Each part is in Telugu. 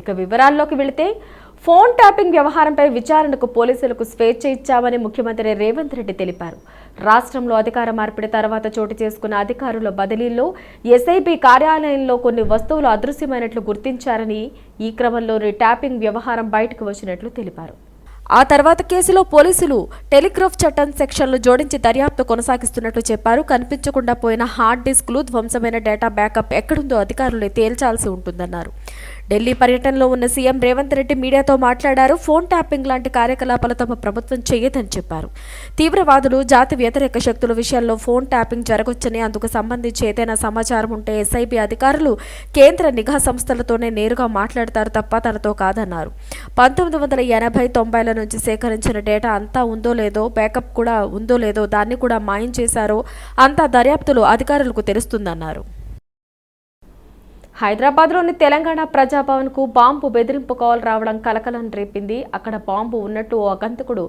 ఇక వివరాల్లోకి వెళితే ఫోన్ ట్యాపింగ్ వ్యవహారంపై విచారణకు పోలీసులకు స్వేచ్ఛ ఇచ్చామని ముఖ్యమంత్రి రేవంత్ రెడ్డి తెలిపారు. రాష్ట్రంలో అధికార మార్పిడి తర్వాత చోటు చేసుకున్న అధికారుల బదిలీల్లో ఎస్ఐబి కార్యాలయంలో కొన్ని వస్తువులు అదృశ్యమైనట్లు గుర్తించారని ఈ క్రమంలోని ట్యాపింగ్ వ్యవహారం బయటకు వచ్చినట్లు తెలిపారు. ఆ తర్వాత కేసులో పోలీసులు టెలిగ్రాఫ్ చట్టం సెక్షన్లు జోడించి దర్యాప్తు కొనసాగిస్తున్నట్లు చెప్పారు. కనిపించకుండా పోయిన హార్డ్ డిస్క్లు ధ్వంసమైన డేటా బ్యాకప్ ఎక్కడుందో అధికారులే తేల్చాల్సి ఉంటుందన్నారు. ఢిల్లీ పర్యటనలో ఉన్న సీఎం రేవంత్ రెడ్డి మీడియాతో మాట్లాడారు. ఫోన్ ట్యాపింగ్ లాంటి కార్యకలాపాలు తమ ప్రభుత్వం చేయదని చెప్పారు. తీవ్రవాదులు జాతి వ్యతిరేక శక్తుల విషయాల్లో ఫోన్ ట్యాపింగ్ జరగొచ్చని అందుకు సంబంధించి ఏదైనా సమాచారం ఉంటే ఎస్ఐబి అధికారులు కేంద్ర నిఘా సంస్థలతోనే నేరుగా మాట్లాడతారు తప్ప తనతో కాదన్నారు. పంతొమ్మిది వందల ఎనభై తొంభైల నుంచి సేకరించిన డేటా అంతా ఉందో లేదో బ్యాకప్ కూడా ఉందో లేదో దాన్ని కూడా మాయం చేశారో అంతా దర్యాప్తులో అధికారులకు తెలుస్తుందన్నారు. హైదరాబాద్లోని తెలంగాణ ప్రజాభవన్కు బాంబు బెదిరింపు కాల్ రావడం కలకలం రేపింది. అక్కడ బాంబు ఉన్నట్టు ఓ అగంతకుడు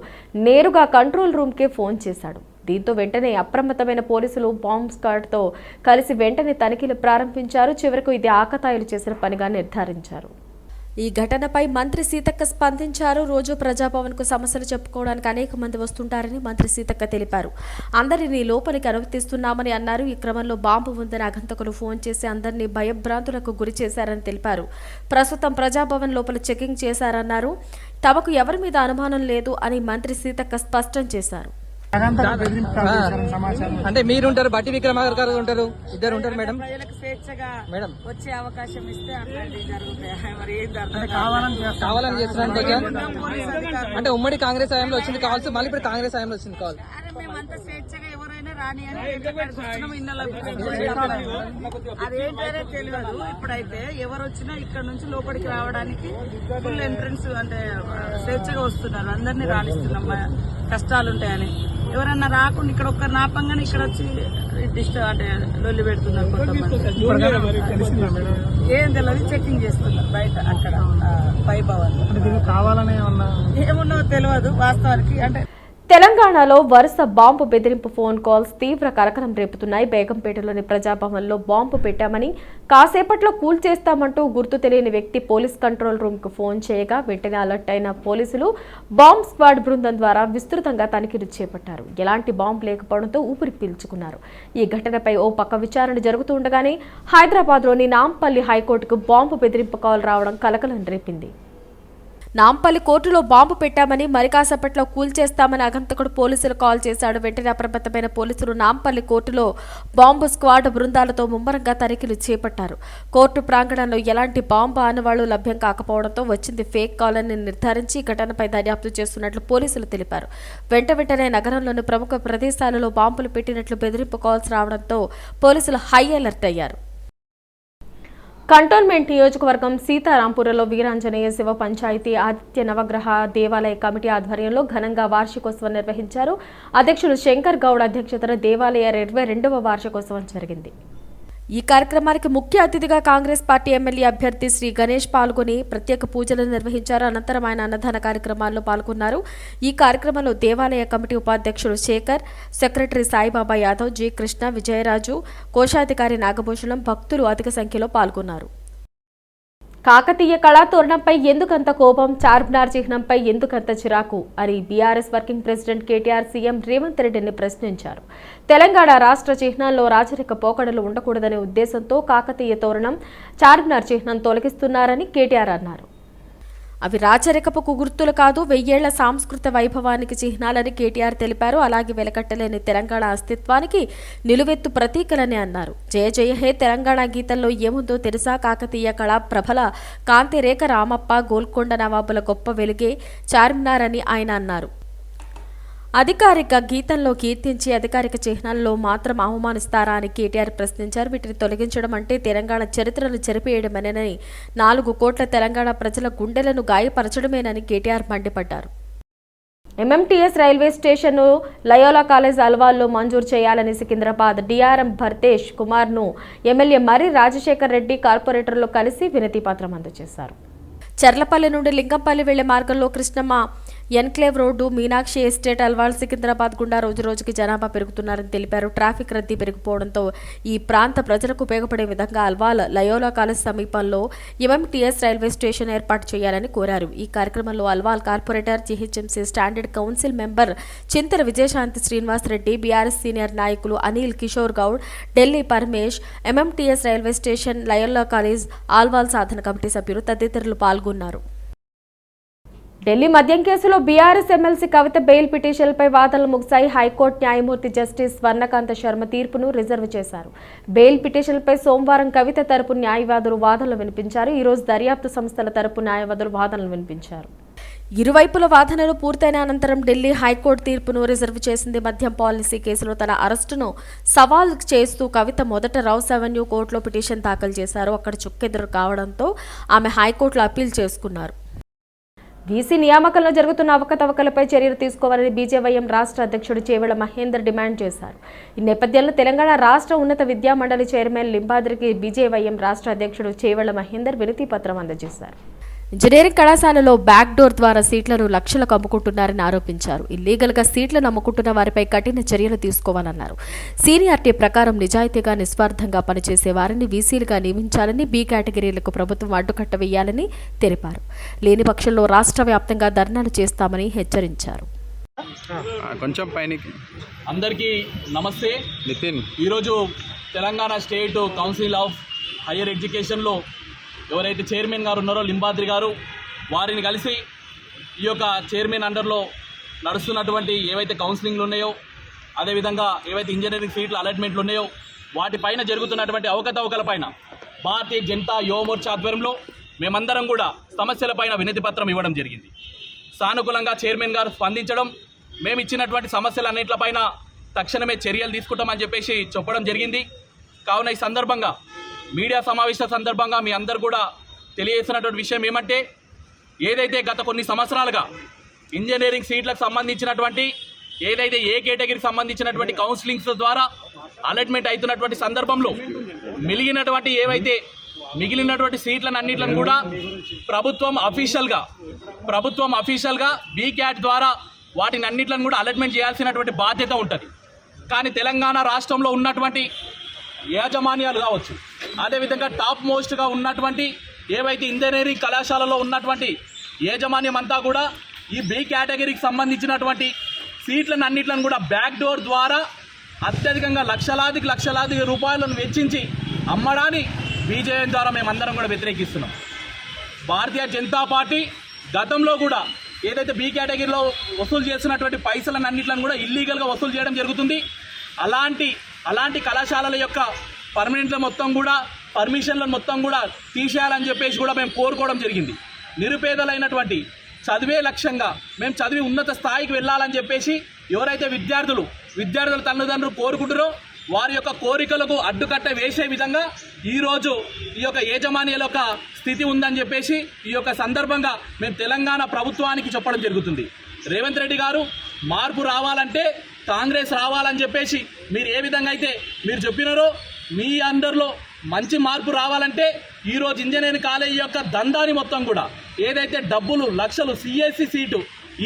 నేరుగా కంట్రోల్ రూమ్కే ఫోన్ చేశాడు. దీంతో వెంటనే అప్రమత్తమైన పోలీసులు బాంబ్ స్క్వాడ్తో కలిసి వెంటనే తనిఖీలు ప్రారంభించారు. చివరకు ఇది ఆకతాయిలు చేసిన పనిగా నిర్ధారించారు. ఈ ఘటనపై మంత్రి సీతక్క స్పందించారు. రోజు ప్రజాభవన్కు సమస్యలు చెప్పుకోవడానికి అనేక మంది వస్తుంటారని మంత్రి సీతక్క తెలిపారు. అందరినీ లోపలికి అనుమతిస్తున్నామని అన్నారు. ఈ క్రమంలో బాంబు ఉందని అగంతకులు ఫోన్ చేసి అందరినీ భయభ్రాంతులకు గురి చేశారని తెలిపారు. ప్రస్తుతం ప్రజాభవన్ లోపల చెకింగ్ చేశారన్నారు. తమకు ఎవరి మీద అనుమానం లేదు అని మంత్రి సీతక్క స్పష్టం చేశారు. అంటే మీరు ఉంటారు బట్టి విక్రమార్క గారు ఉంటారు ఇద్దరు ఉంటారు మేడం? మేడం. వచ్చే అవకాశం ఇస్తే కావాలని చేస్తున్నాను అంటే ఉమ్మడి కాంగ్రెస్ హయాంలో వచ్చింది కావాల్సి మళ్ళీ ఇప్పుడు కాంగ్రెస్ హయాంలో వచ్చింది కావాలి అదేంటనే తెలియదు. ఇప్పుడైతే ఎవరు వచ్చినా ఇక్కడ నుంచి లోపలికి రావడానికి ఫుల్ ఎంట్రన్స్ అంటే స్వేచ్ఛగా వస్తున్నారు. అందరినీ రాణిస్తున్నాం. మా కష్టాలు ఉంటాయని. ఎవరన్నా రాకుండా ఇక్కడ ఒక్కరు నాపంగానే ఇక్కడ వచ్చి డిస్టర్బ్ అంటే లొల్లి పెడుతున్నారు కొంతమంది. ఏం తెలియదు చెకింగ్ చేస్తున్నారు బయట అక్కడ పై భవన్ కావాలనే ఉన్నా ఏమున్నో తెలియదు వాస్తవానికి అంటే తెలంగాణలో వరుస బాంబు బెదిరింపు ఫోన్ కాల్స్ తీవ్ర కలకలం రేపుతున్నాయి. బేగంపేటలోని ప్రజాభవన్లో బాంబు పెట్టామని కాసేపట్లో కూల్ చేస్తామంటూ గుర్తు తెలియని వ్యక్తి పోలీస్ కంట్రోల్ రూమ్కు ఫోన్ చేయగా వెంటనే అలర్ట్ అయిన పోలీసులు బాంబ్ స్క్వాడ్ బృందం ద్వారా విస్తృతంగా తనిఖీలు చేపట్టారు. ఎలాంటి బాంబు లేకపోవడంతో ఊపిరి పీల్చుకున్నారు. ఈ ఘటనపై ఓ పక్క విచారణ జరుగుతుండగానే హైదరాబాద్లోని నాంపల్లి హైకోర్టుకు బాంబు బెదిరింపు కాల్ రావడం కలకలం రేపింది. నాంపల్లి కోర్టులో బాంబు పెట్టామని మరికాసేపట్లో కూల్చేస్తామని అగంతకుడు పోలీసులు కాల్ చేశాడు. వెంటనే అప్రమత్తమైన పోలీసులు నాంపల్లి కోర్టులో బాంబు స్క్వాడ్ బృందాలతో ముమ్మరంగా తనిఖీలు చేపట్టారు. కోర్టు ప్రాంగణంలో ఎలాంటి బాంబు ఆనవాళ్ళు లభ్యం కాకపోవడంతో వచ్చింది ఫేక్ కాల్ అని నిర్ధారించి ఘటనపై దర్యాప్తు చేస్తున్నట్లు పోలీసులు తెలిపారు. వెంట వెంటనే నగరంలోని ప్రముఖ ప్రదేశాలలో బాంబులు పెట్టినట్లు బెదిరింపు కాల్స్ రావడంతో పోలీసులు హై అలర్ట్ అయ్యారు. కంటోన్మెంట్ నియోజకవర్గం సీతారాంపురలో వీరాంజనేయ శివ పంచాయతీ ఆదిత్య నవగ్రహ దేవాలయ కమిటీ ఆధ్వర్యంలో ఘనంగా వార్షికోత్సవం నిర్వహించారు. అధ్యక్షుడు శంకర్ గౌడ్ అధ్యక్షతన దేవాలయ ఇరవై రెండవ వార్షికోత్సవం జరిగింది. ఈ కార్యక్రమానికి ముఖ్య అతిథిగా కాంగ్రెస్ పార్టీ ఎమ్మెల్యే అభ్యర్థి శ్రీ గణేష్ పాల్గొని ప్రత్యేక పూజలు నిర్వహించారు. అనంతరం ఆయన అన్నదాన కార్యక్రమాల్లో పాల్గొన్నారు. ఈ కార్యక్రమంలో దేవాలయ కమిటీ ఉపాధ్యక్షుడు శేఖర్ సెక్రటరీ సాయిబాబా యాదవ్ జి కృష్ణ విజయరాజు కోశాధికారి నాగభూషణం భక్తులు అధిక సంఖ్యలో పాల్గొన్నారు. కాకతీయ కళాతోరణంపై ఎందుకంత కోపం? చార్మినార్ చిహ్నంపై ఎందుకంత చిరాకు? అని BRS working president KTR CM Revanth రెడ్డిని ప్రశ్నించారు. తెలంగాణ రాష్ట్ర చిహ్నాల్లో రాజరిక పోకడలు ఉండకూడదనే ఉద్దేశంతో కాకతీయ తోరణం చార్మినార్ చిహ్నం తొలగిస్తున్నారని కేటీఆర్ అన్నారు. అవి రాచరికపు గుర్తులు కాదు వెయ్యేళ్ళ సాంస్కృత వైభవానికి చిహ్నాలని కేటీఆర్ తెలిపారు. అలాగే వెలకట్టలేని తెలంగాణ అస్తిత్వానికి నిలువెత్తు ప్రతీకలని అన్నారు. జయ జయ హే తెలంగాణ గీతంలో ఏముందో తెలుసా? కాకతీయ కళా ప్రభల కాంతిరేఖ రామప్ప గోల్కొండ నవాబుల గొప్ప వెలుగే చార్మినార్ అని ఆయన అన్నారు. అధికారిక గీతంలో కీర్తించి అధికారిక చిహ్నాల్లో మాత్రం అవమానిస్తారా అని కేటీఆర్ ప్రశ్నించారు. వీటిని తొలగించడం అంటే తెలంగాణ చరిత్రను చెరిపేయడమేనని నాలుగు కోట్ల తెలంగాణ ప్రజల గుండెలను గాయపరచడమేనని కేటీఆర్ మండిపడ్డారు. ఎంఎంటీఎస్ రైల్వే స్టేషన్ను లయోలా కాలేజ్ అల్వాల్లో మంజూరు చేయాలని సికింద్రాబాద్ డిఆర్ఎం భర్తేష్ కుమార్ను ఎమ్మెల్యే మర్రి రాజశేఖర్ రెడ్డి కార్పొరేటర్లో కలిసి వినతి పత్రం అందజేశారు. చర్లపల్లి నుండి లింగంపల్లి వెళ్ళే మార్గంలో Krishnamma enclave road Meenakshi estate Alwal Secunderabad గుండా రోజు రోజుకి జనాభా పెరుగుతున్నారని తెలిపారు. ట్రాఫిక్ రద్దీ పెరిగిపోవడంతో ఈ ప్రాంత ప్రజలకు ఉపయోగపడే విధంగా అల్వాల్ లయోలా కాలేజ్ సమీపంలో ఎంఎంటీఎస్ రైల్వే స్టేషన్ ఏర్పాటు చేయాలని కోరారు. ఈ కార్యక్రమంలో Alwal corporator GHMC standard council member Chintala Vijayashanti Srinivas Reddy BRS senior నాయకులు Anil Kishore Goud Delhi Paramesh MMTS railway station Loyola college Alwal సాధన కమిటీ సభ్యులు తదితరులు పాల్గొన్నారు. ఢిల్లీ మద్యం కేసులో బీఆర్ఎస్ ఎమ్మెల్సీ కవిత బెయిల్ పిటిషన్లపై వాదనలు ముగిశాయి. హైకోర్టు న్యాయమూర్తి జస్టిస్ స్వర్ణకాంత శర్మ తీర్పును రిజర్వ్ చేశారు. బెయిల్ పిటిషన్లపై సోమవారం కవిత తరపు న్యాయవాదులు వాదనలు వినిపించారు. ఈ రోజు దర్యాప్తు సంస్థల తరపు న్యాయవాదులు వాదనలు వినిపించారు. ఇరువైపుల వాదనలు పూర్తయిన అనంతరం ఢిల్లీ హైకోర్టు తీర్పును రిజర్వ్ చేసింది మద్యం పాలసీ కేసులో తన అరెస్టును సవాల్ చేస్తూ కవిత మొదట రౌస్ అవెన్యూ కోర్టులో పిటిషన్ దాఖలు చేశారు. అక్కడ చుక్కెదురు కావడంతో ఆమె హైకోర్టులో అప్పీల్ చేసుకున్నారు. వీసీ నియామకంలో జరుగుతున్న అవకతవకలపై చర్యలు తీసుకోవాలని బీజేవైఎం రాష్ట్ర అధ్యక్షుడు చేవెళ్ళ మహేందర్ డిమాండ్ చేశారు. ఈ నేపథ్యంలో తెలంగాణ రాష్ట్ర ఉన్నత విద్యా మండలి చైర్మన్ లింబాద్రికి బీజేవైఎం రాష్ట్ర అధ్యక్షుడు చేవెళ్ళ మహేందర్ వినతి పత్రం అందజేశారు. ఇంజనీరింగ్ కళాశాలలో బ్యాక్ డోర్ ద్వారా సీట్లను లక్షలకు అమ్ముకుంటున్నారని ఆరోపించారు. ఇల్లీగల్గా సీట్లను అమ్ముకుంటున్న వారిపై కఠిన చర్యలు తీసుకోవాలన్నారు. సీనియారిటీ ప్రకారం నిజాయితీగా నిస్వార్థంగా పనిచేసే వారిని వీసీలుగా నియమించాలని బి కేటగిరీలకు ప్రభుత్వం అడ్డుకట్ట వేయాలని తెలిపారు. లేని పక్షంలో రాష్ట్ర వ్యాప్తంగా ధర్నాలు చేస్తామని హెచ్చరించారు. ఆ, కొంచెం పైనకి అందరికీ నమస్తే. నితిన్. ఈరోజు Telangana state council of higher ఎడ్యుకేషన్లో ఎవరైతే చైర్మన్ గారు ఉన్నారో లింబాద్రి గారు వారిని కలిసి ఈ యొక్క చైర్మన్ అండర్లో నడుస్తున్నటువంటి ఏవైతే కౌన్సిలింగ్లు ఉన్నాయో అదేవిధంగా ఏవైతే ఇంజనీరింగ్ సీట్ల అలాట్మెంట్లు ఉన్నాయో వాటిపైన జరుగుతున్నటువంటి అవకతవకలపైన భారతీయ జనతా యువమోర్చా ఆధ్వర్యంలో మేమందరం కూడా సమస్యలపైన వినతి పత్రం ఇవ్వడం జరిగింది. సానుకూలంగా చైర్మన్ గారు స్పందించడం మేము ఇచ్చినటువంటి సమస్యలన్నింటిపైన తక్షణమే చర్యలు తీసుకుంటామని చెప్పేసి చెప్పడం జరిగింది. కావున ఈ సందర్భంగా మీడియా సమావేశ సందర్భంగా మీ అందరు కూడా తెలియజేసినటువంటి విషయం ఏమంటే ఏదైతే గత కొన్ని సంవత్సరాలుగా ఇంజనీరింగ్ సీట్లకు సంబంధించినటువంటి ఏదైతే ఏ కేటగిరీకి సంబంధించినటువంటి కౌన్సిలింగ్స్ ద్వారా అలాట్మెంట్ అవుతున్నటువంటి సందర్భంలో మిగిలినటువంటి ఏవైతే మిగిలినటువంటి సీట్లను అన్నిట్లను కూడా ప్రభుత్వం అఫీషియల్గా ప్రభుత్వం అఫీషియల్గా బీక్యాట్ ద్వారా వాటిని అన్నిట్లను కూడా అలాట్మెంట్ చేయాల్సినటువంటి బాధ్యత ఉంటుంది. కానీ తెలంగాణ రాష్ట్రంలో ఉన్నటువంటి యాజమాన్యాలు కావచ్చు. అదేవిధంగా టాప్ మోస్ట్గా ఉన్నటువంటి ఏవైతే ఇంజనీరింగ్ కళాశాలలో ఉన్నటువంటి యాజమాన్యం అంతా కూడా ఈ బి కేటగిరీకి సంబంధించినటువంటి సీట్లను అన్నిట్లను కూడా బ్యాక్ డోర్ ద్వారా అత్యధికంగా లక్షలాదికి లక్షలాది రూపాయలను వెచ్చించి అమ్మడాన్ని బీజేఎం ద్వారా మేమందరం కూడా వ్యతిరేకిస్తున్నాం. భారతీయ జనతా పార్టీ గతంలో కూడా ఏదైతే బీ కేటగిరీలో వసూలు చేస్తున్నటువంటి పైసలను అన్నిట్లను కూడా ఇల్లీగల్గా వసూలు చేయడం జరుగుతుంది. అలాంటి అలాంటి కళాశాలల యొక్క పర్మనెంట్ల మొత్తం కూడా పర్మిషన్లను మొత్తం కూడా తీసేయాలని చెప్పేసి కూడా మేము కోరుకోవడం జరిగింది. నిరుపేదలైనటువంటి చదివే లక్ష్యంగా మేము చదివి ఉన్నత స్థాయికి వెళ్ళాలని చెప్పేసి ఎవరైతే విద్యార్థులు విద్యార్థుల తల్లిదండ్రులు కోరుకుంటారో వారి యొక్క కోరికలకు అడ్డుకట్ట వేసే విధంగా ఈరోజు ఈ యొక్క యాజమాన్యాల యొక్క స్థితి ఉందని చెప్పేసి ఈ యొక్క సందర్భంగా మేము తెలంగాణ ప్రభుత్వానికి చెప్పడం జరుగుతుంది. రేవంత్ రెడ్డి గారు మార్పు రావాలంటే కాంగ్రెస్ రావాలని చెప్పేసి మీరు ఏ విధంగా అయితే మీరు చెప్పినారో మీ అందరిలో మంచి మార్పు రావాలంటే ఈరోజు ఇంజనీరింగ్ కాలేజీ యొక్క దందాని మొత్తం కూడా ఏదైతే డబ్బులు లక్షలు సిఎస్సి సీటు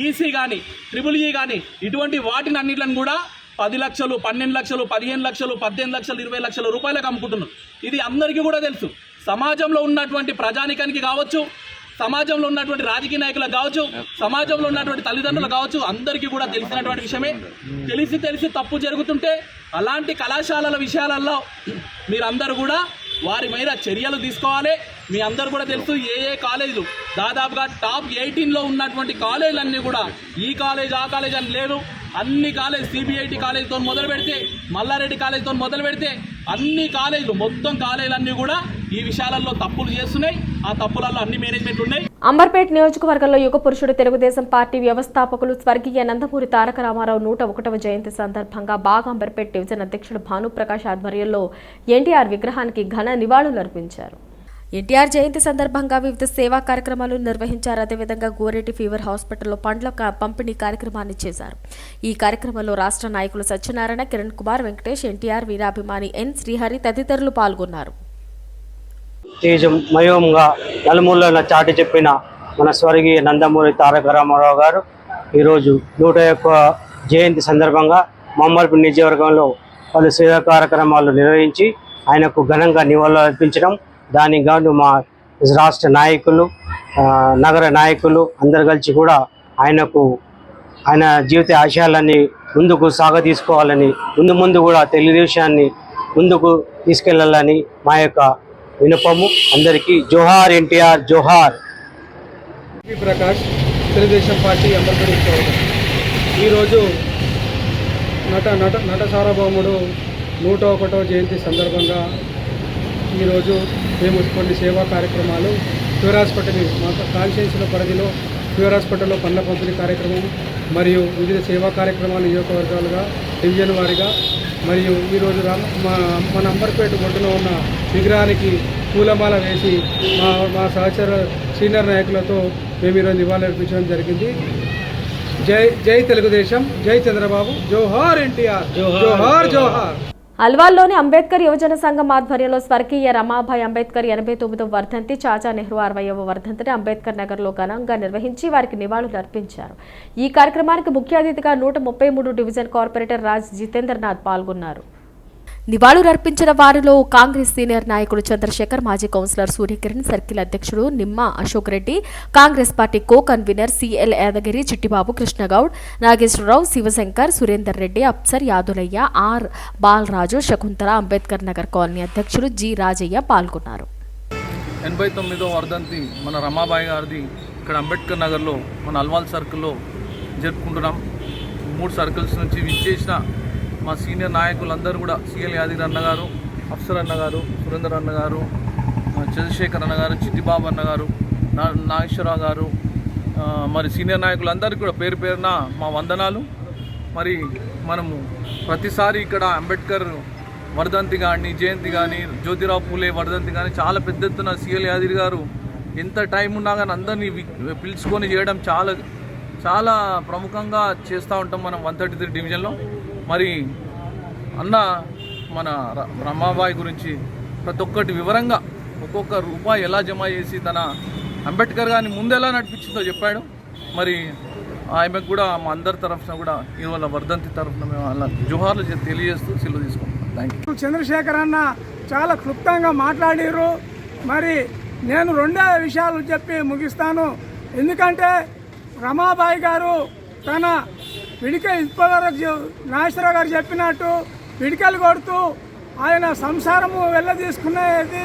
ఈసీ కానీ ట్రిపుల్ ఈ కానీ ఇటువంటి వాటిని అన్నింటిని కూడా పది లక్షలు పన్నెండు లక్షలు పదిహేను లక్షలు పద్దెనిమిది లక్షలు ఇరవై లక్షల రూపాయలకు అమ్ముకుంటున్నారు. ఇది అందరికీ కూడా తెలుసు. సమాజంలో ఉన్నటువంటి ప్రజానికానికి కావచ్చు సమాజంలో ఉన్నటువంటి రాజకీయ నాయకులకు కావచ్చు సమాజంలో ఉన్నటువంటి తల్లిదండ్రులు కావచ్చు అందరికీ కూడా తెలిసినటువంటి విషయమే. తెలిసి తెలిసి తప్పు జరుగుతుంటే అలాంటి కళాశాలల విషయాలలో మీరందరూ కూడా వారి మీద చర్యలు తీసుకోవాలి. మీ అందరు కూడా తెలుసు ఏ ఏ కాలేజీలు. దాదాపుగా టాప్ ఎయిటీన్లో ఉన్నటువంటి కాలేజీలన్నీ కూడా ఈ కాలేజ్ ఆ కాలేజ్ అని లేదు. అన్ని కాలేజ్ సిబిఐటి కాలేజీతో మొదలు పెడితే మల్లారెడ్డి కాలేజీతో మొదలు పెడితే అన్ని కాలేజీలు మొత్తం కాలేజీలన్నీ కూడా ఈ విషయాలలో తప్పులు చేస్తున్నాయి. ఆ తప్పులలో అన్ని మేనేజ్మెంట్ ఉన్నాయి. అంబర్పేట్ నియోజకవర్గంలో యుగ పురుషుడు తెలుగుదేశం పార్టీ వ్యవస్థాపకులు స్వర్గీయ నందమూరి తారక రామారావు నూట ఒకటవ జయంతి సందర్భంగా బాగ్ అంబర్పేట్ డివిజన్ అధ్యక్షుడు భానుప్రకాష్ ఆధ్వర్యంలో ఎన్టీఆర్ విగ్రహానికి ఘన నివాళులర్పించారు ఎన్టీఆర్ జయంతి సందర్భంగా వివిధ సేవా కార్యక్రమాలు నిర్వహించారు. అదేవిధంగా గోరెడ్డి ఫీవర్ హాస్పిటల్లో పండ్ల పంపిణీ కార్యక్రమాన్ని చేశారు. ఈ కార్యక్రమంలో రాష్ట్ర నాయకులు సత్యనారాయణ కిరణ్ కుమార్ వెంకటేష్ ఎన్టీఆర్ వీరాభిమాని ఎన్ శ్రీహరి తదితరులు పాల్గొన్నారు. తేజమయంగా నలుమూలన చాటి చెప్పిన మన స్వర్గీయ నందమూరి తారక రామారావు గారు ఈరోజు నూట యొక్క జయంతి సందర్భంగా మమ్మల్పి నియోజకవర్గంలో పలు సేవా కార్యక్రమాలు నిర్వహించి ఆయనకు ఘనంగా నివాళులు అర్పించడం దానికి గాను మా రాష్ట్ర నాయకులు నగర నాయకులు అందరు కలిసి కూడా ఆయనకు ఆయన జీవిత ఆశయాలన్నీ ముందుకు సాగ తీసుకోవాలని ముందు ముందు కూడా తెలుగుదేశాన్ని ముందుకు తీసుకెళ్ళాలని మా యొక్క వినపము అందరికీ జోహార్ ఎన్టీఆర్ జోహార్. ప్రకాష్ తెలుగుదేశం పార్టీ అంబర్పేట ఈరోజు నట నట నట సార్వభౌముడు నూట ఒకటో జయంతి సందర్భంగా ఈరోజు మేము కొన్ని సేవా కార్యక్రమాలు క్యూర్ హాస్పిటల్ మా కాన్స్టిట్యూన్సీల పరిధిలో క్యూర్ హాస్పిటల్లో పండ్ల పంపిణీ కార్యక్రమం మరియు వివిధ సేవా కార్యక్రమాలు నియోజకవర్గాలుగా డివిజన్ వారీగా మరియు ఈరోజు రామ మా మన అంబర్పేట ఒడ్డున ఉన్న విగ్రహానికి పూలమాల వేసి మా మా సహచర సీనియర్ నాయకులతో మేము ఈరోజు నివాళులర్పించడం జరిగింది. జై జై తెలుగుదేశం జై చంద్రబాబు జోహార్ ఎన్టీఆర్ జోహార్. జోహార్. అల్వాల్లోని అంబేద్కర్ యువజన సంఘం ఆధ్వర్యంలో స్వర్గీయ రమాభాయ్ అంబేద్కర్ ఎనభై తొమ్మిదవ వర్ధంతి చాచా నెహ్రూ అరవయవ వర్ధంతిని అంబేద్కర్ నగర్లో ఘనంగా నిర్వహించి వారికి నివాళులు అర్పించారు. ఈ కార్యక్రమానికి ముఖ్య అతిథిగా నూట ముప్పై మూడు డివిజన్ కార్పొరేటర్ రాజ్ జితేంద్రనాథ్ పాల్గొన్నారు. నివాళులర్పించిన వారిలో కాంగ్రెస్ సీనియర్ నాయకుడు చంద్రశేఖర్ మాజీ కౌన్సిలర్ సూర్యకిరణ్ సర్కిల్ అధ్యక్షుడు Nimma Ashok Reddy Congress party co convener CL Yadagiri Chittibabu Krishnagoud Nageswararao Shivashankar Surender Reddy Afsar Yadulayya R Balaraju Shakuntala Ambedkar Nagar colony అధ్యక్షుడు జి రాజయ్య పాల్గొన్నారు. ఎనభై తొమ్మిదో వర్ధంతి మన రమాబాయి గారిది ఇక్కడ అంబేద్కర్ నగర్లో మన అల్వాల్ సర్కిల్లో జరుపుకుంటున్నాం. మూడు సర్కిల్స్ నుంచి విచ్చేసిన మా సీనియర్ నాయకులందరూ కూడా సిఎల్ యాదగిరి అన్న గారు అఫ్సర్ అన్నగారు సురేందర్ అన్న గారు చంద్రశేఖర్ అన్నగారు చిట్టిబాబు అన్నగారు నా నాగేశ్వరరావు గారు మరి సీనియర్ నాయకులందరికీ కూడా పేరు పేరున మా వందనాలు. మరి మనము ప్రతిసారి ఇక్కడ అంబేద్కర్ వర్ధంతి కానీ జయంతి కానీ జ్యోతిరావు పూలే వర్ధంతి కానీ చాలా పెద్ద ఎత్తున సిఎల్ యాదగిరి గారు ఎంత టైం ఉన్నా కానీ అందరినీ పిలుచుకొని చేయడం చాలా చాలా ప్రముఖంగా చేస్తూ ఉంటాం మనం వన్ థర్టీ త్రీ డివిజన్లో. మరి అన్న మన బ్రహ్మాబాయి రమాబాయి గురించి ప్రతి ఒక్కటి వివరంగా ఒక్కొక్క రూపాయి ఎలా జమ చేసి తన అంబేద్కర్ గారిని ముందు ఎలా నడిపించిందో చెప్పాడు. మరి ఆమెకు కూడా మా అందరి తరఫున కూడా ఇవాళ వర్ధంతి తరఫున మేము అలా జుహార్లు తెలియజేస్తూ సెలవు తీసుకుంటున్నాం. థ్యాంక్ యూ చంద్రశేఖర్ అన్న చాలా క్లుప్తంగా మాట్లాడారు మరి నేను రెండే విషయాలు చెప్పి ముగిస్తాను. ఎందుకంటే రమాబాయి గారు తన విడికల్ ఇప్పటివరకు నాగేశ్వరరావు గారు చెప్పినట్టు విడికలు కొడుతూ ఆయన సంసారము వెళ్ళదీసుకునేది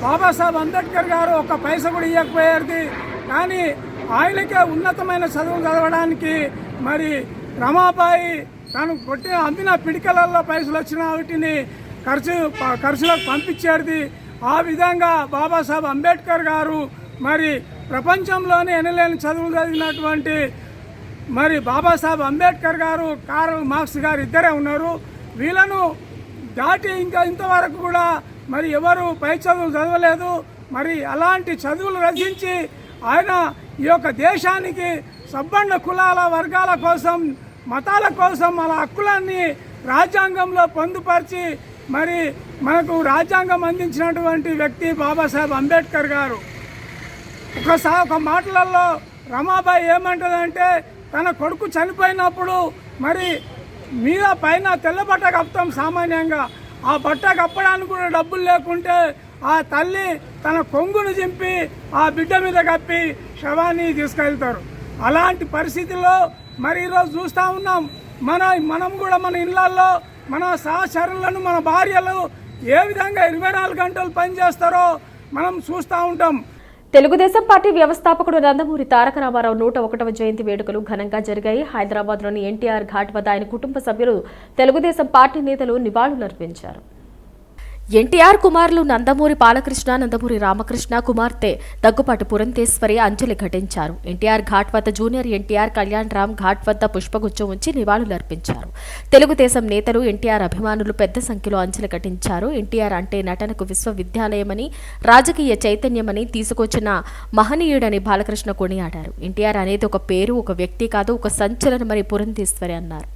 బాబాసాహెబ్ అంబేద్కర్ గారు ఒక పైస కూడా ఇవ్వకపోయేది కానీ ఆయనకే ఉన్నతమైన చదువు చదవడానికి మరి రమాబాయి తను కొట్టిన అమ్మిన పిడికలలో పైసలు వచ్చిన వాటిని ఖర్చు ప- ఖర్చులకు పంపించేది. ఆ విధంగా బాబాసాహెబ్ అంబేద్కర్ గారు మరి ప్రపంచంలోనే ఎనలేని చదువులు చదివినటువంటి మరి బాబాసాహెబ్ అంబేద్కర్ గారు కార్ల్ మార్క్స్ గారు ఇద్దరే ఉన్నారు. వీళ్ళను దాటి ఇంకా ఇంతవరకు కూడా మరి ఎవరు పై చదువులు చదవలేదు. మరి అలాంటి చదువులు రచించి ఆయన ఈ యొక్క దేశానికి సబ్బండ కులాల వర్గాల కోసం మతాల కోసం మన హక్కులన్నీ రాజ్యాంగంలో పొందుపరిచి మరి మనకు రాజ్యాంగం అందించినటువంటి వ్యక్తి బాబాసాహెబ్ అంబేద్కర్ గారు. ఒకసారి ఒక మాటలలో రమాబాయి ఏమంటదంటే తన కొడుకు చనిపోయినప్పుడు మరి మీద పైన తెల్ల బట్ట కప్పుతాం సామాన్యంగా. ఆ బట్ట కప్పడానికి కూడా డబ్బులు లేకుంటే ఆ తల్లి తన కొంగును చింపి ఆ బిడ్డ మీద కప్పి శవాన్ని తీసుకెళ్తారు. అలాంటి పరిస్థితుల్లో మరి ఈరోజు చూస్తూ ఉన్నాం. మన మనం కూడా మన ఇళ్ళల్లో మన సహచరులను మన భార్యలు ఏ విధంగా ఇరవై నాలుగు గంటలు పనిచేస్తారో మనం చూస్తూ ఉంటాం. తెలుగుదేశం పార్టీ వ్యవస్థాపకుడు నందమూరి తారక రామారావు నూట ఒకటవ జయంతి వేడుకలు ఘనంగా జరిగాయి. హైదరాబాద్లోని ఎన్టీఆర్ ఘాట్ వద్ద ఆయన కుటుంబ సభ్యులు తెలుగుదేశం పార్టీ నేతలు నివాళులర్పించారు. ఎన్టీఆర్ కుమారులు నందమూరి బాలకృష్ణ నందమూరి రామకృష్ణ కుమార్తె దగ్గుపాటి పురంధేశ్వరి అంజలి ఘటించారు. ఎన్టీఆర్ ఘాట్ వద్ద జూనియర్ ఎన్టీఆర్ కళ్యాణ్ రామ్ ఘాట్ వద్ద పుష్పగుచ్చం ఉంచి నివాళులర్పించారు. తెలుగుదేశం నేతలు ఎన్టీఆర్ అభిమానులు పెద్ద సంఖ్యలో అంజలి ఘటించారు. ఎన్టీఆర్ అంటే నటనకు విశ్వవిద్యాలయమని రాజకీయ చైతన్యమని తీసుకొచ్చిన మహనీయుడని బాలకృష్ణ కొనియాడారు. ఎన్టీఆర్ అనేది ఒక పేరు ఒక వ్యక్తి కాదు ఒక సంచలనమని పురంధేశ్వరి అన్నారు.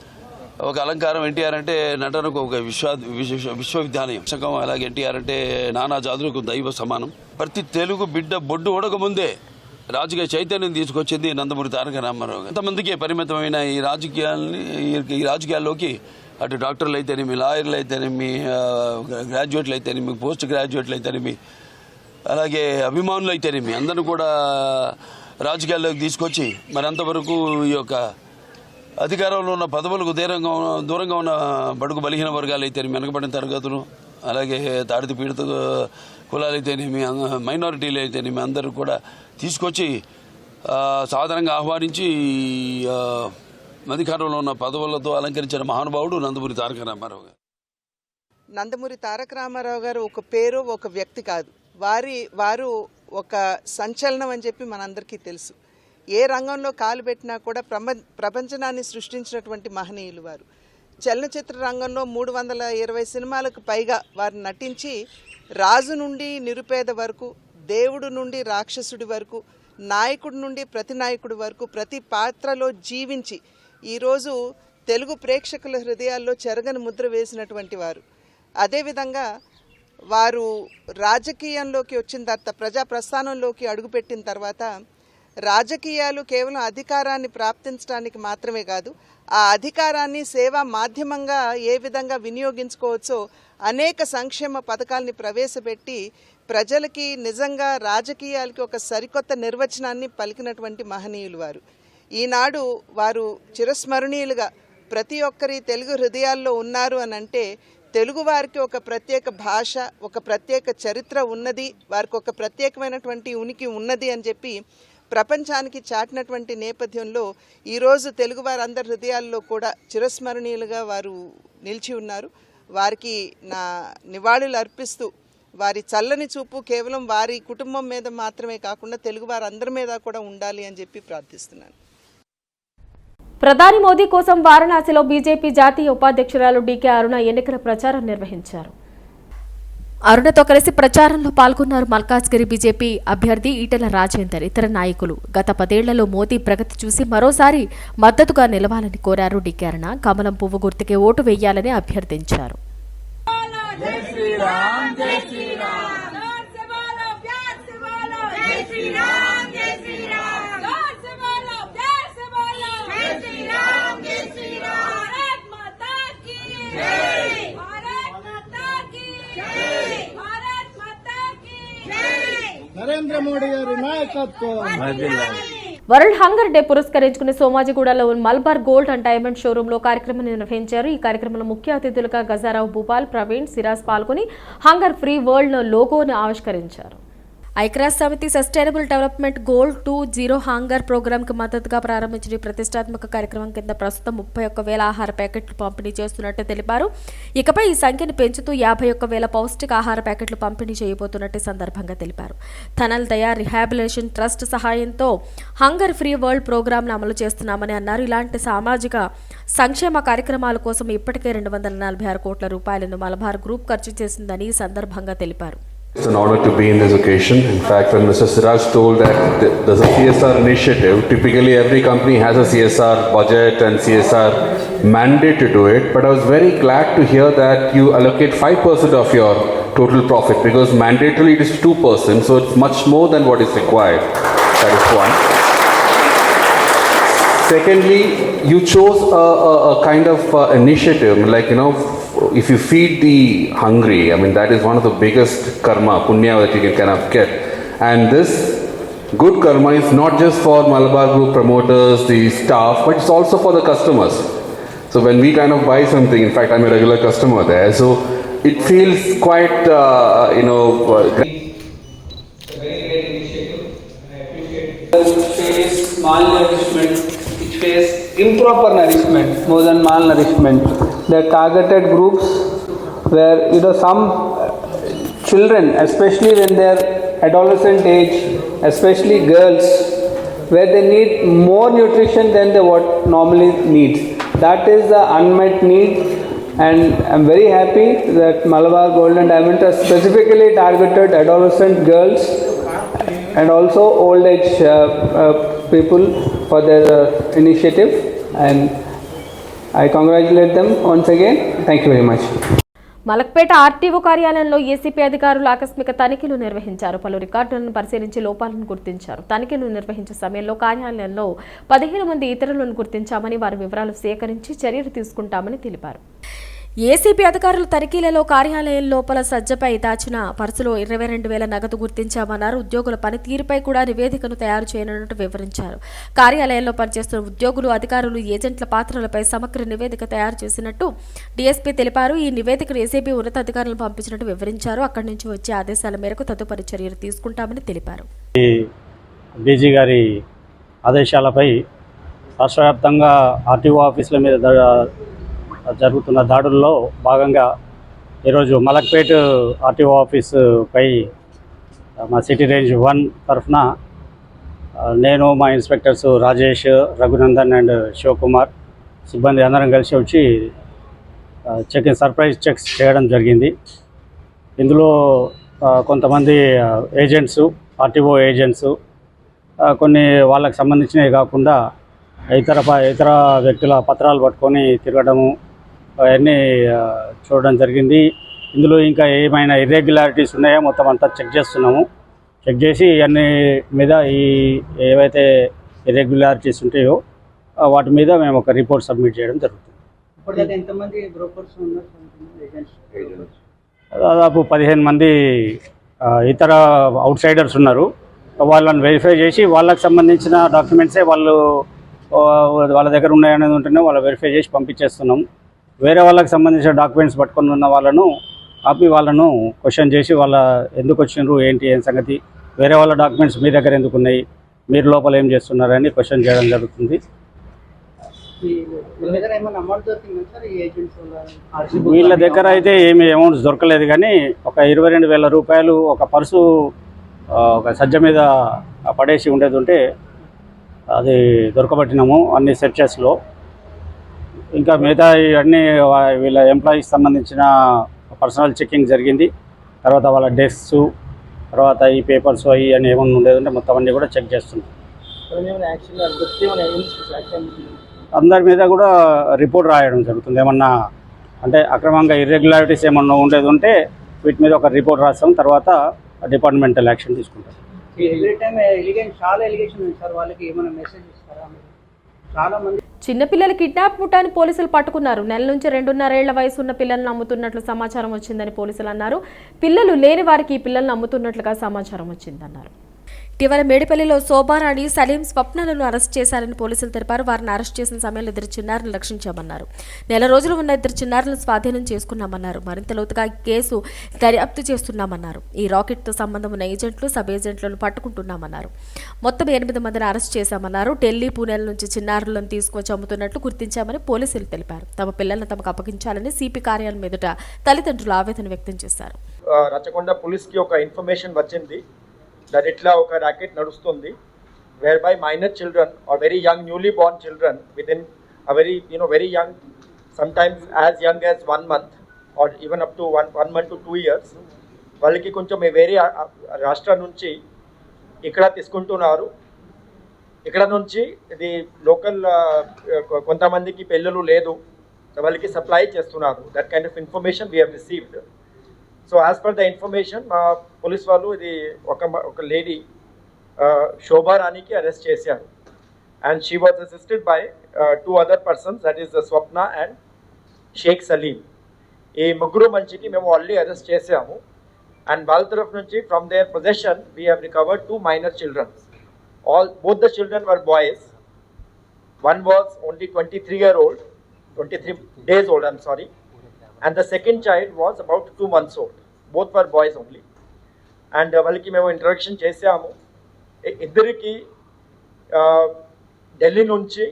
ఒక అలంకారం ఎన్టీఆర్ అంటే నటనకు ఒక విశ్వ విశ్వవిద్యాలయం. పుస్తకం అలాగే ఎన్టీఆర్ అంటే నానా జాతులకు దైవ సమానం. ప్రతి తెలుగు బిడ్డ బొడ్డు ఉండకముందే రాజకీయ చైతన్యం తీసుకొచ్చింది నందమూరి తారక రామారావు. ఎంతమందికి పరిమితమైన ఈ రాజకీయాల్ని ఈ- రాజకీయాల్లోకి అటు డాక్టర్లు అయితేనేమి లాయర్లు అయితేనేమి గ్రాడ్యుయేట్లు అయితేనేమి పోస్ట్ గ్రాడ్యుయేట్లు అయితేనేమి అలాగే అభిమానులు అయితేనేమి అందరూ కూడా రాజకీయాల్లోకి తీసుకొచ్చి మరి అంతవరకు ఈ యొక్క అధికారంలో ఉన్న పదవులకు దూరంగా ఉన్న- దూరంగా ఉన్న బడుగు బలహీన వర్గాలు అయితే వెనకబడిన తరగతులు అలాగే తాడితి పీడిత కులాలు అయితేనేమి మైనారిటీలు అయితేనేమి అందరూ కూడా తీసుకొచ్చి సాధారణంగా ఆహ్వానించి అధికారంలో ఉన్న పదవులతో అలంకరించిన మహానుభావుడు నందమూరి తారక రామారావు గారు. నందమూరి తారక రామారావు గారు ఒక పేరు ఒక వ్యక్తి కాదు. వారి వారు ఒక సంచలనం అని చెప్పి మనందరికీ తెలుసు. ఏ రంగంలో కాలు పెట్టినా కూడా ప్రపంచనాన్ని సృష్టించినటువంటి మహనీయులు వారు. చలనచిత్ర రంగంలో మూడు వందల ఇరవై సినిమాలకు పైగా వారు నటించి రాజు నుండి నిరుపేద వరకు దేవుడు నుండి రాక్షసుడి వరకు నాయకుడి నుండి ప్రతి నాయకుడి వరకు ప్రతి పాత్రలో జీవించి ఈరోజు తెలుగు ప్రేక్షకుల హృదయాల్లో చెరగని ముద్ర వేసినటువంటి వారు. అదేవిధంగా వారు రాజకీయంలోకి వచ్చిన తర్వాత ప్రజా ప్రస్థానంలోకి అడుగుపెట్టిన తర్వాత రాజకీయాలు కేవలం అధికారాన్ని ప్రాప్తించడానికి మాత్రమే కాదు ఆ అధికారాన్ని సేవా మాధ్యమంగా ఏ విధంగా వినియోగించుకోవచ్చో అనేక సంక్షేమ పథకాల్ని ప్రవేశపెట్టి ప్రజలకి నిజంగా రాజకీయాలకి ఒక సరికొత్త నిర్వచనాన్ని పలికినటువంటి మహనీయులు వారు. ఈనాడు వారు చిరస్మరణీయులుగా ప్రతి ఒక్కరి తెలుగు హృదయాల్లో ఉన్నారు అని అంటే తెలుగువారికి ఒక ప్రత్యేక భాష ఒక ప్రత్యేక చరిత్ర ఉన్నది వారికి ఒక ప్రత్యేకమైనటువంటి ఉనికి ఉన్నది అని చెప్పి ప్రపంచానికి చాటినటువంటి నేపథ్యంలో ఈరోజు తెలుగు వారందరి హృదయాల్లో కూడా చిరస్మరణీయులుగా వారు నిలిచి ఉన్నారు. వారికి నా నివాళులు అర్పిస్తూ వారి చల్లని చూపు కేవలం వారి కుటుంబం మీద మాత్రమే కాకుండా తెలుగు వారందరి మీద కూడా ఉండాలి అని చెప్పి ప్రార్థిస్తున్నాను. ప్రధాని మోదీ కోసం వారణాసిలో బీజేపీ జాతీయ ఉపాధ్యక్షురాలు డీకే అరుణ ఎన్నికల ప్రచారం నిర్వహించారు. అరుణతో కలిసి ప్రచారంలో పాల్గొన్నారు మల్కాజ్గిరి బీజేపీ అభ్యర్థి ఈటెల రాజేందర్ ఇతర నాయకులు. గత పదేళ్ళలో మోదీ ప్రగతి చూసి మరోసారి మద్దతుగా నిలవాలని కోరారు డికేరణ కమలం పువ్వు గుర్తుకే ఓటు వేయాలని అభ్యర్థించారు. నరేంద్ర మోడీ గారి నాయకత్వం. వరల్డ్ హంగర్ డే పురస్కరించుకుని సోమాజిగూడలో మల్బార్ గోల్డ్ అండ్ డైమండ్ షోరూంలో కార్యక్రమం నిర్వహించారు. ఈ కార్యక్రమంలో ముఖ్య అతిథులుగా గజారావు భూపాల్ ప్రవీణ్ సిరాజ్ పాల్గొని హంగర్ ఫ్రీ వరల్డ్ లోగోను ఆవిష్కరించారు. ఐక్రాస్ సమితి sustainable development goal two zero hunger ప్రోగ్రాంకి మద్దతుగా ప్రారంభించిన ఈ ప్రతిష్టాత్మక కార్యక్రమం కింద ప్రస్తుతం ముప్పై ఒక్క వేల ఆహార ప్యాకెట్లు పంపిణీ చేస్తున్నట్టు తెలిపారు. ఇకపై ఈ సంఖ్యను పెంచుతూ యాభై ఒక్క వేల పౌష్టిక ఆహార ప్యాకెట్లు పంపిణీ చేయబోతున్నట్టు ఈ సందర్భంగా తెలిపారు. థనల్ దయా రిహాబిలేషన్ ట్రస్ట్ సహాయంతో హంగర్ ఫ్రీ వరల్డ్ ప్రోగ్రాంను అమలు చేస్తున్నామని అన్నారు. ఇలాంటి సామాజిక సంక్షేమ కార్యక్రమాల కోసం ఇప్పటికే రెండు వందల నలభై ఆరు కోట్ల రూపాయలను మలబార్ గ్రూప్ ఖర్చు చేసిందని ఈ సందర్భంగా తెలిపారు. It's an honor to be in this occasion. In fact, when Mr. Siraj told that th- there's a CSR initiative, typically every company has a CSR budget and CSR mandate to do it. But I was very glad to hear that you allocate 5% of your total profit because mandatorily it is 2%, so it's much more than what is required. That is one. Secondly, you chose a, a, a kind of uh, initiative, like, you know, if you feed the hungry, I mean, that is one of the biggest karma, punya that you can kind of get. And this good karma is not just for Malabar Group promoters, the staff, but it's also for the customers. So when we kind of buy something, in fact, I'm a regular customer there, so it feels quite, uh, you know, uh, face malnourishment, which face improper nourishment more than malnourishment. Are targeted groups where you know some children, especially when they are adolescent age, especially girls, where they need more nutrition than they what normally need. that is the unmet need and I'm very happy that Malabar Gold and Diamond has specifically targeted adolescent girls and also old age uh, uh, people for their uh, initiative and I congratulate them once again thank you very much Malakpet RTO కార్యాలయంలో ఏసీపీ అధికారులు ఆకస్మిక తనిఖీలు నిర్వహించారు. పలు రికార్డులను పరిశీలించి లోపాలను గుర్తించారు. తనిఖీలు నిర్వహించే సమయంలో కార్యాలయంలో పదిహేను మంది ఇతరులను గుర్తించామని వారి వివరాలు సేకరించి చర్యలు తీసుకుంటామని తెలిపారు. ఏసీపీ అధికారులు తనిఖీలలో కార్యాలయం లోపల సజ్జపై దాచిన పర్సులో ఇరవై రెండు వేల నగదు గుర్తించామన్నారు. ఉద్యోగుల పనితీరుపై కూడా నివేదికను తయారు చేయనున్నట్టు వివరించారు. కార్యాలయంలో పనిచేస్తున్న ఉద్యోగులు అధికారులు ఏజెంట్ల పాత్రలపై సమగ్ర నివేదిక తయారు చేసినట్టు డీఎస్పీ తెలిపారు. ఈ నివేదికను ఏసీబీ ఉన్నతాధికారులను పంపించినట్టు వివరించారు. అక్కడి నుంచి వచ్చే ఆదేశాల మేరకు తదుపరి చర్యలు తీసుకుంటామని తెలిపారు. డీజీ గారి ఆదేశాలపై రాష్ట్ర వ్యాప్తంగా ఆర్టీఓ ఆఫీసుల మీద జరుగుతున్న దాడుల్లో భాగంగా ఈరోజు మలక్పేట్ ఆర్టీఓ ఆఫీసు పై మా సిటీ రేంజ్ వన్ తరఫున నేను మా ఇన్స్పెక్టర్స్ రాజేష్ రఘునందన్ అండ్ శివకుమార్ సిబ్బంది అందరం కలిసి వచ్చి చెక్ సర్ప్రైజ్ చెక్స్ చేయడం జరిగింది. ఇందులో కొంతమంది ఏజెంట్స్ ఆర్టీఓ ఏజెంట్స్ కొన్ని వాళ్ళకి సంబంధించినవి కాకుండా ఇతర ప- ఇతర వ్యక్తుల పత్రాలు పట్టుకొని తిరగడము అవన్నీ చూడడం జరిగింది. ఇందులో ఇంకా ఏమైనా ఇర్రెగ్యులారిటీస్ ఉన్నాయో? మొత్తం అంతా చెక్ చేస్తున్నాము. చెక్ చేసి ఇవన్నీ మీద ఈ ఏవైతే ఇర్రెగ్యులారిటీస్ ఉంటాయో వాటి మీద మేము ఒక రిపోర్ట్ సబ్మిట్ చేయడం జరుగుతుంది. ఎంతమంది బ్రోకర్స్ ఉన్నారు దాదాపు పదిహేను మంది ఇతర అవుట్ సైడర్స్ ఉన్నారు. వాళ్ళని వెరిఫై చేసి వాళ్ళకి సంబంధించిన డాక్యుమెంట్సే వాళ్ళు వాళ్ళ దగ్గర ఉన్నాయనేది ఉంటేనే వాళ్ళు వెరిఫై చేసి పంపించేస్తున్నాం. వేరే వాళ్ళకి సంబంధించిన డాక్యుమెంట్స్ పట్టుకొని ఉన్న వాళ్ళను ఆపి వాళ్ళను క్వశ్చన్ చేసి వాళ్ళ ఎందుకు వచ్చిండ్రు ఏంటి ఏం సంగతి వేరే వాళ్ళ డాక్యుమెంట్స్ మీ దగ్గర ఎందుకు ఉన్నాయి మీరు లోపల ఏం చేస్తున్నారని క్వశ్చన్ చేయడం జరుగుతుంది. వీళ్ళ దగ్గర అయితే ఏమి అమౌంట్స్ దొరకలేదు కానీ ఒక ఇరవై రెండు వేల రూపాయలు ఒక పర్సు ఒక సజ్జ మీద పడేసి ఉండేది ఉంటే అది దొరకబట్టినాము అన్ని సెర్చెస్లో ఇంకా మిగతా అన్ని వీళ్ళ ఎంప్లాయీస్ సంబంధించిన పర్సనల్ చెకింగ్ జరిగింది. తర్వాత వాళ్ళ డెస్క్స్ తర్వాత ఈ పేపర్స్ అవి అని ఏమన్నా ఉండేది ఉంటే మొత్తం అన్నీ కూడా చెక్ చేస్తున్నాం. అందరి మీద కూడా రిపోర్ట్ రాయడం జరుగుతుంది. ఏమన్నా అంటే అక్రమంగా ఇర్రెగ్యులారిటీస్ ఏమన్నా ఉండేది ఉంటే వీటి మీద ఒక రిపోర్ట్ రాస్తాం. తర్వాత డిపార్ట్మెంటల్ యాక్షన్ తీసుకుంటాం. చాలా మంది చిన్నపిల్లల కిడ్నాప్ ముఠాని పోలీసులు పట్టుకున్నారు. నెల నుంచి రెండున్నరేళ్ళ వయసు ఉన్న పిల్లలను అమ్ముతున్నట్లు సమాచారం వచ్చిందని పోలీసులు అన్నారు. పిల్లలు లేని వారికి ఈ పిల్లలను అమ్ముతున్నట్లుగా సమాచారం వచ్చిందన్నారు. ఇటీవల మేడిపల్లిలో శోభారాణి సలీం స్వప్నలను అరెస్ట్ చేశారని పోలీసులు తెలిపారు. వారిని అరెస్ట్ చేసిన సమయంలో ఇద్దరు చిన్నారులను రక్షించామన్నారు నెల రోజులు ఉన్న ఇద్దరు చిన్నారులను స్వాధీనం చేసుకున్నామన్నారు. మరింత లోతుగా కేసు దర్యాప్తు చేస్తున్నామన్నారు. ఈ రాకెట్తో సంబంధం ఉన్న ఏజెంట్లు సబ్ ఏజెంట్లను పట్టుకుంటున్నామన్నారు. మొత్తం ఎనిమిది మందిని అరెస్ట్ చేశామన్నారు. ఢిల్లీ పూణేల నుంచి చిన్నారులను తీసుకొచ్చి అమ్ముతున్నట్లు గుర్తించామని పోలీసులు తెలిపారు. తమ పిల్లలను తమకు అప్పగించాలని సిపి కార్యాలయం ఎదుట తల్లిదండ్రులు ఆవేదన వ్యక్తం చేశారు. రచకొండ పోలీస్కి ఒక ఇన్ఫర్మేషన్ వచ్చింది. దట్ ఇట్లా ఒక ర్యాకెట్ నడుస్తుంది whereby minor children are very young newly born children with in a very you know very young sometimes as young as one month or even up to one one month to two years వాళ్ళకి కొంచెం వేరే రాష్ట్రం నుంచి ఇక్కడ తీసుకుంటున్నారు. ఇక్కడ నుంచి ఇది లోకల్ కొంతమందికి పెళ్ళిళ్ళు లేదు వాళ్ళకి సప్లై చేస్తున్నారు. That kind of information we have received so as per the information మా పోలీస్ వాళ్ళు ఇది ఒక మ- ఒక లేడీ శోభా రాణికి అరెస్ట్ చేశారు. And she was assisted by two other persons that is Swapna and Sheikh Salim ఈ ముగ్గురు మంచికి మేము ఆల్రెడీ అరెస్ట్ చేసాము అండ్ వాళ్ళ తరఫు నుంచి from their possession we have recovered two minor children all both the children were boys one was only 23 year old 23 days old i'm sorry. And the second child was about two months old both for boys only and వాళ్ళకి మేము ఇంట్రొడక్షన్ చేసాము ఇద్దరికి ఢిల్లీ నుంచి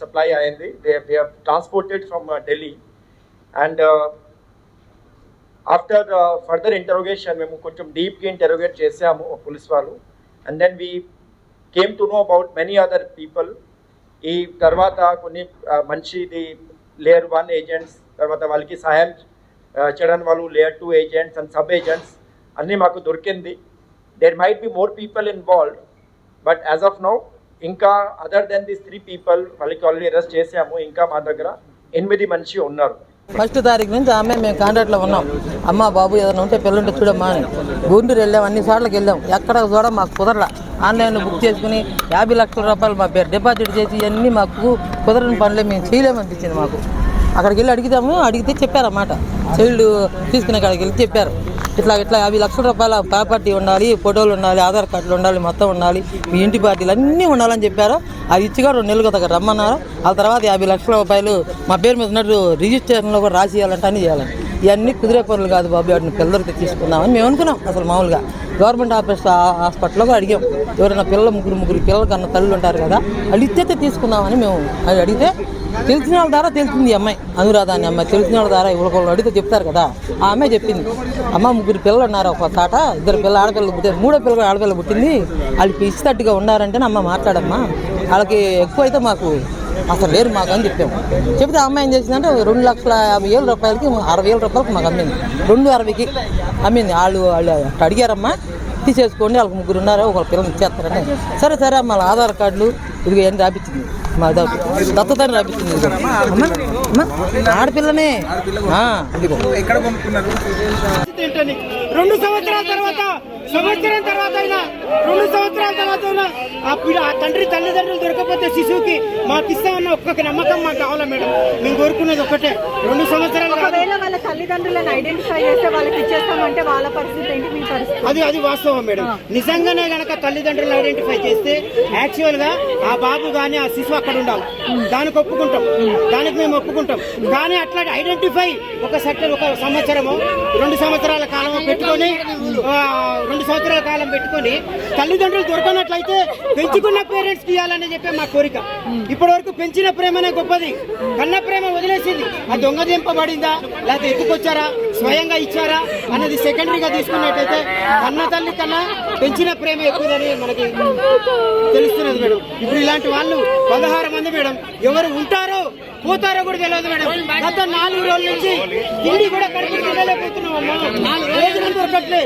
సప్లై అయింది. They they transported from Delhi and after further interrogation మేము కొంచెం డీప్గా ఇంటరోగేట్ చేసాము పోలీస్ వాళ్ళు. And then we came to know about many other people ఈ తర్వాత కొన్ని మంచిది లేయర్ వన్ ఏజెంట్స్ తర్వాత వాళ్ళకి సహాయం ఆ, చేయడానికి వాళ్ళు layer two agents and sub agents అన్నీ మాకు దొరికింది. There might be more people involved but as of now ఇంకా other than this three people వాళ్ళకి ఆల్రెడీ అరెస్ట్ చేసాము ఇంకా మా దగ్గర ఎనిమిది మనిషి ఉన్నారు. ఫస్ట్ తారీఖు నుంచి ఆమె మేము కాంట్రాక్ట్లో ఉన్నాం. అమ్మ బాబు ఏదైనా ఉంటే పిల్లలుంటే చూడమ్మా అని. గుండూరు వెళ్ళాం అన్ని సార్లకు వెళ్ళాం. ఎక్కడ చూడ మాకు కుదరలా. ఆన్లైన్లో బుక్ చేసుకుని యాభై లక్షల రూపాయలు మా పేరు డిపాజిట్ చేసి ఇవన్నీ మాకు కుదరని పనులే మేము చేయలేమనిపించింది మాకు. అక్కడికి వెళ్ళి అడిగిదాము అడిగితే చెప్పారన్నమాట. చైల్డ్ తీసుకునే కాడికి వెళ్ళి చెప్పారు. ఇట్లా ఇట్లా యాభై లక్షల రూపాయల ప్రాపర్టీ ఉండాలి ఫోటోలు ఉండాలి ఆధార్ కార్డులు ఉండాలి మొత్తం ఉండాలి మీ ఇంటి పార్టీలు అన్నీ ఉండాలని చెప్పారు. అది ఇచ్చిగా రెండు నెలలు కదా రమ్మన్నారు. ఆ తర్వాత యాభై లక్షల రూపాయలు మా పేరు మీద ఉన్నట్టు రిజిస్ట్రేషన్లో కూడా రాసి చేయాలంటే అన్ని చేయాలని ఇవన్నీ కుదిరే పనులు కాదు బాబు వాటిని పిల్లలకి తీసుకుందామని మేము అనుకున్నాం అసలు మామూలుగా. గవర్నమెంట్ ఆఫీస్ హాస్పిటల్లో అడిగాం. ఎవరైనా పిల్లలు ముగ్గురు ముగ్గురు పిల్లలు కన్నా తల్లులు ఉంటారు కదా వాళ్ళు ఇచ్చైతే తీసుకుందామని మేము అది అడిగితే తెలిసిన వాళ్ళ ద్వారా తెలిసింది ఈ అమ్మాయి అనురాధ అనే అమ్మాయి. తెలిసిన వాళ్ళ ద్వారా ఇవ్వకుండా అడిగితే చెప్తారు కదా ఆ అమ్మాయి చెప్పింది. అమ్మ ముగ్గురు పిల్లలు ఉన్నారు ఒక తాట ఇద్దరు పిల్లలు ఆడపిల్లలు పుట్టారు మూడో పిల్లలు కూడా ఆడపిల్ల పుట్టింది. వాళ్ళకి ఇచ్చినట్టుగా ఉన్నారంటే అమ్మ మాట్లాడమ్మా. వాళ్ళకి ఎక్కువ అయితే మాకు అసలు లేరు మాకు అని చెప్పాము. చెప్తే అమ్మాయి ఏం చేసిందంటే రెండు లక్షల యాభై వేల రూపాయలకి అరవై వేల రూపాయలకి మాకు అమ్మింది. రెండు అరవైకి అమ్మింది. వాళ్ళు వాళ్ళు అట్ట అడిగారమ్మా తీసేసుకోండి వాళ్ళకి ముగ్గురు ఉన్నారు ఒక పిల్లలు ఇచ్చేస్తారని. సరే సరే అమ్మ వాళ్ళ ఆధార్ కార్డులు ఇది ఏం రాపించింది మా దత్తతని రాపించింది ఆడపిల్లనే. ఇదిగో. ఏంటని రెండు సంవత్సరాల తర్వాత సంవత్సరం తర్వాత అయినా రెండు సంవత్సరాల తర్వాత అయినా ఆ ఆ తండ్రి తల్లిదండ్రులు దొరకకపోతే శిశువుకి మాకు ఇస్తామన్న ఒక్కొక్క నమ్మకం మాకు కావాలా మేడం? మేము కోరుకున్నది ఒకటే రెండు సంవత్సరాలు. ఒకవేళ వాళ్ళ తల్లిదండ్రులను ఐడెంటిఫై చేస్తే వాళ్ళకి ఇచ్చేస్తామంటే వాళ్ళ పరిస్థితి ఏంటి మీ పరిస్థితి? అది అది వాస్తవం మేడం. నిజంగానే గనక తల్లిదండ్రులను ఐడెంటిఫై చేస్తే యాక్చువల్గా ఆ బాబు గాని ఆ శిశువు అక్కడ ఉండాలి. దానికి ఒప్పుకుంటాం. దానికి మేము ఒప్పుకుంటాం. కానీ అట్లా ఐడెంటిఫై ఒక సెక్టర్ ఒక సంవత్సరము రెండు సంవత్సరాల కాలం పెట్టుకొని ఆ, రెండు సంవత్సరాల కాలం పెట్టుకొని తల్లిదండ్రులు దొరకనట్లయితే పెంచుకున్న పేరెంట్స్ ఇవ్వాలని చెప్పే మా కోరిక. ఇప్పటి వరకు పెంచిన ప్రేమనే గొప్పది. కన్న ప్రేమ వదిలేసింది. ఆ దొంగ దింపబడిందా లేకపోతే ఎత్తుకొచ్చారా? స్వయంగా ఇచ్చారా? అన్నది సెకండరీగా తీసుకున్నట్టయితే కన్న తల్లి కన్నా పెంచిన ప్రేమ ఎక్కువదని మనకి తెలుస్తున్నది మేడం. ఇప్పుడు ఇలాంటి వాళ్ళు పదహారు మంది మేడం ఎవరు ఉంటారో పోతారో కూడా తెలియదు మేడం. గత నాలుగు రోజుల నుంచి తిండి కూడా కడుపు తినలేకపోతున్నాం అమ్మా. నాలుగు రోజులు దొరకట్లే.